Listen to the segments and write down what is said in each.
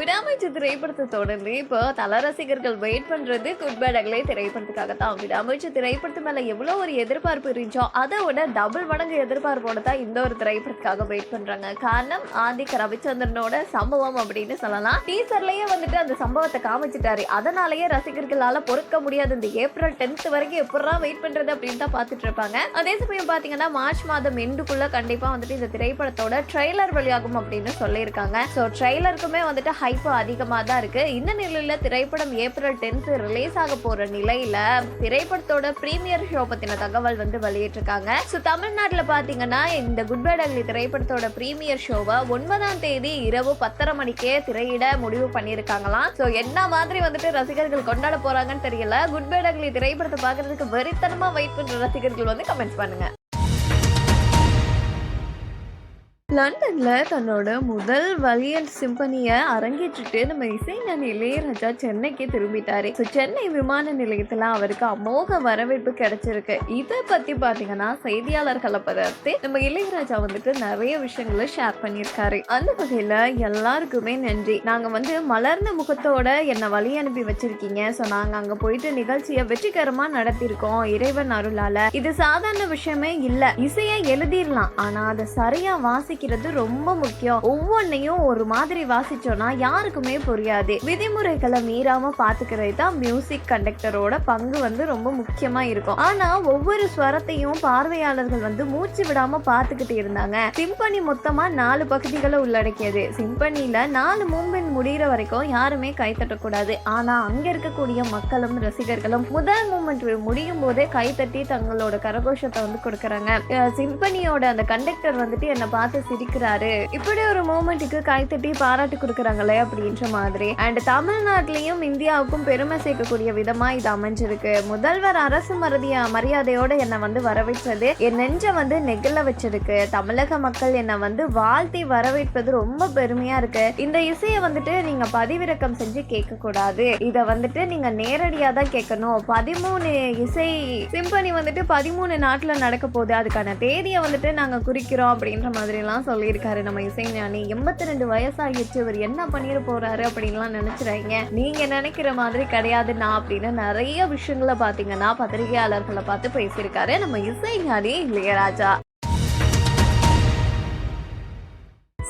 விடாமுயற்சி திரைப்படத்தை தொடர்ந்து இப்போ தல ரசிகர்கள் வெயிட் பண்ணுறது குட் பேட் அகலே திரைப்படத்துக்காக தான் விடாமுயற்சி திரைப்படத்து மேலே எவ்வளோ ஒரு எதிர்பார்ப்பு இருந்துச்சோ அதை விட டபுள் மடங்கு எதிர்பார்ப்போட தான் இந்த ஒரு திரைப்படத்துக்காக வெயிட் பண்ணுறாங்க காரணம் ஆதிக் ரவிச்சந்திரனோட சம்பவம் அப்படின்னு சொல்லலாம். டீசர்லேயே வந்துட்டு அந்த சம்பவத்தை காமிச்சிட்டாரு. அதனாலயே ரசிகர்களால் பொறுக்க முடியாது. இந்த ஏப்ரல் டென்த் வரைக்கும் எப்படா வெயிட் பண்ணுறது அப்படின்னு தான் பார்த்துட்டு இருப்பாங்க. அதே சமயம் பார்த்தீங்கன்னா மார்ச் மாதம் எண்டுக்குள்ளே கண்டிப்பாக வந்துட்டு இந்த திரைப்படத்தோட ட்ரெய்லர் வெளியாகும் அப்படின்னு சொல்லியிருக்காங்க. ஸோ ட்ரெய்லருக்குமே வந்துட்டு வாய்ப்பு அதிகமாக தான் இருக்கு. இந்த நிலையில் திரைப்படம் ஏப்ரல் டென்த்து ரிலீஸ் ஆக போற நிலையில திரைப்படத்தோட ப்ரீமியர் ஷோ பத்தின தகவல் வந்து வெளியிட்டிருக்காங்க. ஸோ தமிழ்நாட்டில் பார்த்தீங்கன்னா இந்த குட் பேட் திரைப்படத்தோட ப்ரீமியர் ஷோவை ஒன்பதாம் தேதி இரவு பத்தரை மணிக்கே திரையிட முடிவு பண்ணியிருக்காங்களாம். ஸோ என்ன மாதிரி வந்துட்டு ரசிகர்கள் கொண்டாட போறாங்கன்னு தெரியல. குட் பேட் அக்லி திரைப்படத்தை பார்க்கறதுக்கு வெறித்தனமாக வெயிட் பண்ணுற ரசிகர்கள் வந்து கமெண்ட்ஸ் பண்ணுங்க. லண்டனில் தன்னோட முதல் வலியன் சிம்பனியை அரங்கேற்றிட்டு நம்ம இசைஞானி இளையராஜா சென்னைக்கு திரும்பிட்டாரு. ஸோ சென்னை விமான நிலையத்தில் அவருக்கு அமோக வரவேற்பு கிடைச்சிருக்கு. இதை பற்றி பார்த்தீங்கன்னா செய்தியாளர்களை பார்த்து நம்ம இளையராஜா வந்துட்டு நிறைய விஷயங்களை ஷேர் பண்ணியிருக்காரு. அந்த வகையில் எல்லாருக்குமே நன்றி. நாங்கள் வந்து மலர்ந்த முகத்தோட என்னை வழி அனுப்பி வச்சிருக்கீங்க. ஸோ நாங்கள் அங்கே போயிட்டு நிகழ்ச்சியை வெற்றிகரமாக நடத்தியிருக்கோம் இறைவன் அருளால. இது சாதாரண விஷயமே இல்லை. இசையை எழுதிடலாம். ஆனால் அதை சரியாக சரியா வாசிக்கிறது ரொம்ப முக்கியம். ஒவ்வொன்னையும் ஒரு மாதிரி வாசிச்சோம்னா யாருக்குமே புரியாது. விதிமுறைகளை மீறாம பாத்துக்கிறது தான் மியூசிக் கண்டக்டரோட பங்கு வந்து ரொம்ப முக்கியமா இருக்கும். ஆனா ஒவ்வொரு ஸ்வரத்தையும் பார்வையாளர்கள் வந்து மூச்சு விடாம பார்த்துக்கிட்டு இருந்தாங்க. சிம்பனி மொத்தமா நாலு பகுதிகளை உள்ளடக்கியது. சிம்பனில நாலு மூமெண்ட் முடியிற வரைக்கும் யாருமே கை தட்டக்கூடாது. ஆனா அங்க இருக்கக்கூடிய மக்களும் ரசிகர்களும் முதல் மூமெண்ட் முடியும் போதே கைத்தட்டி தங்களோட கரகோஷத்தை வந்து கொடுக்கறாங்க. சிம்பனியோட அந்த கண்டக்டர் வந்துட்டு என்னை பார்த்து சிரிக்கிறாரு. இப்படி ஒரு மூமெண்ட்டுக்கு கைத்தட்டி பாராட்டு கொடுக்குறாங்களே அப்படின்ற மாதிரி. அண்ட் தமிழ்நாட்டிலையும் இந்தியாவுக்கும் பெருமை சேர்க்கக்கூடிய விதமா இது அமைஞ்சிருக்கு. முதல்வர் அரசு மருதிய மரியாதையோட என்னை வந்து வரவேற்றது என் நெஞ்ச வந்து நெகிழ வச்சிருக்கு. தமிழக மக்கள் என்னை வந்து வாழ்த்தி வரவேற்பது ரொம்ப பெருமையா இருக்கு. இந்த இசையை வந்துட்டு நீங்க பதிவிறக்கம் செஞ்சு கேட்க கூடாது இதை வந்துட்டு நீங்க நேரடியா தான் கேட்கணும். பதிமூணு இசை சிம்பனி வந்துட்டு பதிமூணு நாட்டுல நடக்க போகுது. அதுக்கான தேதியை வந்துட்டு நாங்க குறிக்கிறோம் அப்படின்ற மாதிரி தான் சொல்லியிருக்காரு. நம்ம இசைஞானி எண்பத்தி ரெண்டு வயசாகிடுச்சு. இவர் என்ன பண்ணிட போறாரு அப்படின்லாம் நினைச்சிடாங்க நீங்க நினைக்கிற மாதிரி கிடையாது நான் அப்படின்னு நிறைய விஷயங்களை பாத்தீங்கன்னா பத்திரிகையாளர்களை பார்த்து பேசியிருக்காரு நம்ம இசைஞானி இளையராஜா.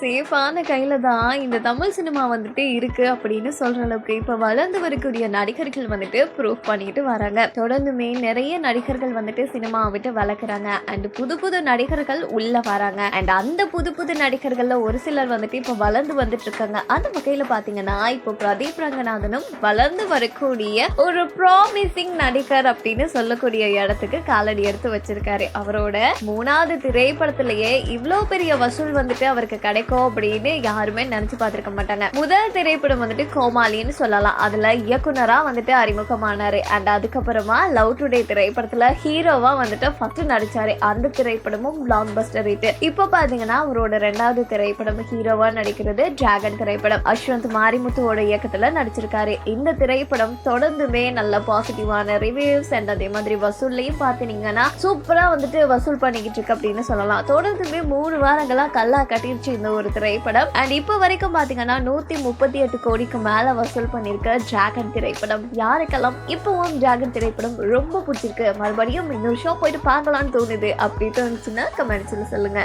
சேஃபான கையில் தான் இந்த தமிழ் சினிமா வந்துட்டு இருக்கு அப்படின்னு சொல்கிற அளவுக்கு இப்போ வளர்ந்து வரக்கூடிய நடிகர்கள் வந்துட்டு ப்ரூவ் பண்ணிட்டு வராங்க. தொடர்ந்துமே நிறைய நடிகர்கள் வந்துட்டு சினிமா விட்டு வளர்க்குறாங்க. அண்ட் புது புது நடிகர்கள் உள்ளே வராங்க. அண்ட் அந்த புது புது நடிகர்களில் ஒரு சிலர் வந்துட்டு இப்போ வளர்ந்து வந்துட்டு இருக்காங்க. அந்த வகையில் பார்த்தீங்கன்னா இப்போ பிரதீப் ரங்கநாதனும் வளர்ந்து வரக்கூடிய ஒரு ப்ராமிசிங் நடிகர் அப்படின்னு சொல்லக்கூடிய இடத்துக்கு காலடி எடுத்து வச்சிருக்காரு. அவரோட மூணாவது திரைப்படத்திலேயே இவ்வளோ பெரிய வசூல் வந்துட்டு அவருக்கு கிடைக்கும். அப்படின்னு யாருமே நினைச்சு பார்த்துருக்க மாட்டாங்க. முதல் திரைப்படம் வந்துட்டு கோமாளின்னு சொல்லலாம். அதுல இயக்குனரா வந்துட்டு அறிமுகமானார். அண்ட் அதுக்கப்புறமா லவ் டுடே திரைப்படத்துல ஹீரோவா வந்துட்டு ஃபர்ஸ்ட் நடிச்சாரு. அந்த திரைப்படமும் பிளாக் பஸ்டர் ஹிட் இப்போ பாத்தீங்கன்னா அவரோட ரெண்டாவது திரைப்படம் ஹீரோவா நடிக்கிறது டிராகன் திரைப்படம். அஸ்வந்த் மாரிமுத்துவோட இயக்கத்துல நடிச்சிருக்காரு. இந்த திரைப்படம் தொடர்ந்துமே நல்ல பாசிட்டிவான ரிவ்யூஸ் அண்ட் அதே மாதிரி வசூல்லையும் பார்த்தீங்கன்னா சூப்பரா வந்துட்டு வசூல் பண்ணிக்கிட்டு இருக்கு அப்படின்னு சொல்லலாம். தொடர்ந்துமே மூணு வாரங்களா கல்லா கட்டிருச்சு இந்த ஒரு திரைப்படம். அண்ட் இப்போ வரைக்கும் பார்த்தீங்கன்னா நூத்தி முப்பத்தி எட்டு கோடிக்கு மேல வசூல் பண்ணிருக்க டிராகன் திரைப்படம். யாருக்கெல்லாம் இப்பவும் டிராகன் திரைப்படம் ரொம்ப பிடிச்சிருக்கு மறுபடியும் இன்னொரு ஷோ போயிட்டு பார்க்கலாம்னு தோணுது அப்படி தோணுச்சுன்னா கமெண்ட்ஸ்ல சொல்லுங்க.